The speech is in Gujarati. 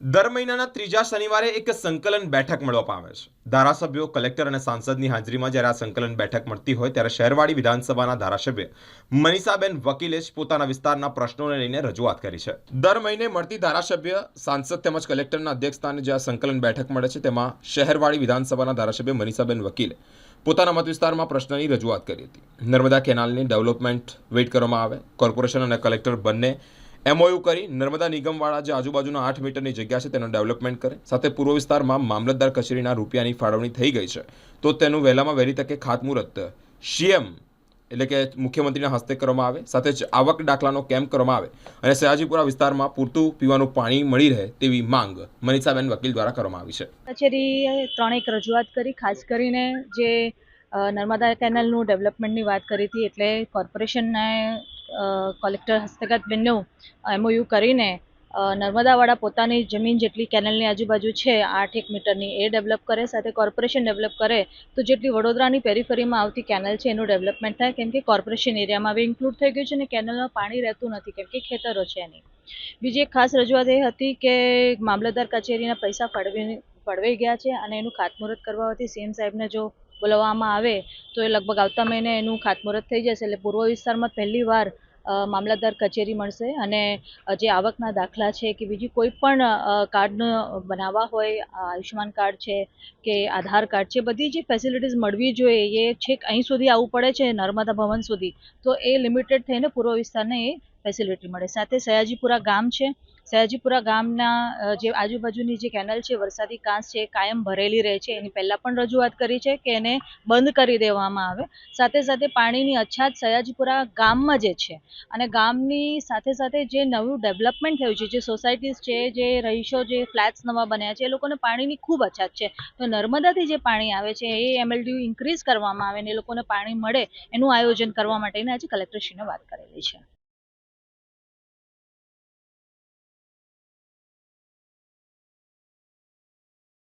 દર મહિનાના ત્રીજા શનિવારે એક સંકલન બેઠક મળવા પામે છે. ધારાસભ્યો, કલેક્ટર અને સાંસદની હાજરીમાં જ્યારે આ સંકલન બેઠક મળતી હોય ત્યારે શહેરવાડી વિધાનસભાના ધારાસભ્ય મનીષાબેન વકીલે જ પોતાના વિસ્તારના પ્રશ્નોને લઈને રજૂઆત કરી છે. દર મહિને મળતી ધારાસભ્ય, સાંસદ તેમજ કલેક્ટરના અધ્યક્ષસ્થાને જે આ સંકલન બેઠક મળે છે તેમાં શહેરવાડી વિધાનસભાના ધારાસભ્ય મનીષાબેન વકીલે પોતાના મત વિસ્તારમાં પ્રશ્નની રજૂઆત કરી હતી. નર્મદા કેનાલની ડેવલપમેન્ટ વેઇટ કરવામાં આવે, કોર્પોરેશન અને કલેક્ટર બંને એમઓયુ કરી નર્મદા નિગમવાળા જે આજુબાજુના આઠ મીટરની જગ્યા છે તેનું ડેવલપમેન્ટ કરે. સાથે પૂર્વ વિસ્તારમાં મામલતદાર કચેરીના રૂપિયાની ફાળવણી થઈ ગઈ છે. તો તેનું વહેલામાં વહેલી તકે ખાતમુહૂર્ત સીએમ એટલે કે મુખ્યમંત્રીના હસ્તે કરવામાં આવે, સાથે જ આવક દાખલાનો કેમ્પ કરવામાં આવે અને સયાજીપુરા વિસ્તારમાં પૂરતું પીવાનું પાણી મળી રહે તેવી માંગ મનીષાબેન વકીલ દ્વારા કરવામાં આવી છે. કચેરીએ ત્રણેક રજૂઆત કરી, ખાસ કરીને જે નર્મદા કેનાલનું ડેવલપમેન્ટની વાત કરી હતી એટલે કોર્પોરેશનને કલેક્ટર હસ્તગત બંને એમઓયુ કરીને નર્મદાવાળા પોતાની જમીન જેટલી કેનલની આજુબાજુ છે, આઠ એક મીટરની, એ ડેવલપ કરે, સાથે કોર્પોરેશન ડેવલપ કરે, તો જેટલી વડોદરાની પેરીફરીમાં આવતી કેનલ છે, એનું ડેવલપમેન્ટ થાય, કેમ કે કોર્પોરેશન એરિયામાં હવે ઇન્ક્લુડ થઈ ગયું છે અને કેનલમાં પાણી રહેતું નથી, કેમ કે ખેતરો છે એની. બીજી એક ખાસ રજૂઆત એ હતી કે મામલતદાર કચેરીના પૈસા ફળવી, ફળવાઈ ગયા છે અને એનું ખાતમુહૂર્ત કરવા હોવાથી સીએમ સાહેબને જો બોલાવવામાં આવે, તો એ લગભગ આવતા મહિને એનું ખાતમુહૂર્ત થઈ જશે. એટલે પૂર્વ વિસ્તારમાં પહેલી વાર મામલતદાર કચેરી મળશે અને જે આવકના દાખલા છે કે બીજી કોઈ પણ કાર્ડનો બનાવવા હોય આયુષ્યમાન કાર્ડ છે કે આધાર કાર્ડ છે, બધી જે ફેસિલિટીઝ મળવી જોઈએ, એ છેક અહીં સુધી આવવું પડે છે, નર્મદા ભવન સુધી. તો એ લિમિટેડ થઈને પૂર્વ વિસ્તારને એ ફેસિલિટી મળે. સાથે સયાજીપુરા ગામ છે સયાજીપુરા ગામના જે આજુબાજુની જે કેનલ છે, વરસાદી કાંસ છે કાયમ ભરેલી રહે છે. એની પહેલાં પણ રજૂઆત કરી છે કે એને બંધ કરી દેવામાં આવે. સાથે સાથે પાણીની અછાત સયાજીપુરા ગામમાં જે છે અને ગામની સાથે સાથે જે નવું ડેવલપમેન્ટ થયું છે, જે સોસાયટીઝ છે, જે રહીશો, જે ફ્લેટ્સ નવા બન્યા છે, એ લોકોને પાણીની ખૂબ અછત છે. તો નર્મદાથી જે પાણી આવે છે, એ એમએલડી ઇન્ક્રીઝ કરવામાં આવે અને એ લોકોને પાણી મળે એનું આયોજન કરવા માટેની આજે કલેક્ટરશ્રીને વાત કરેલી છે.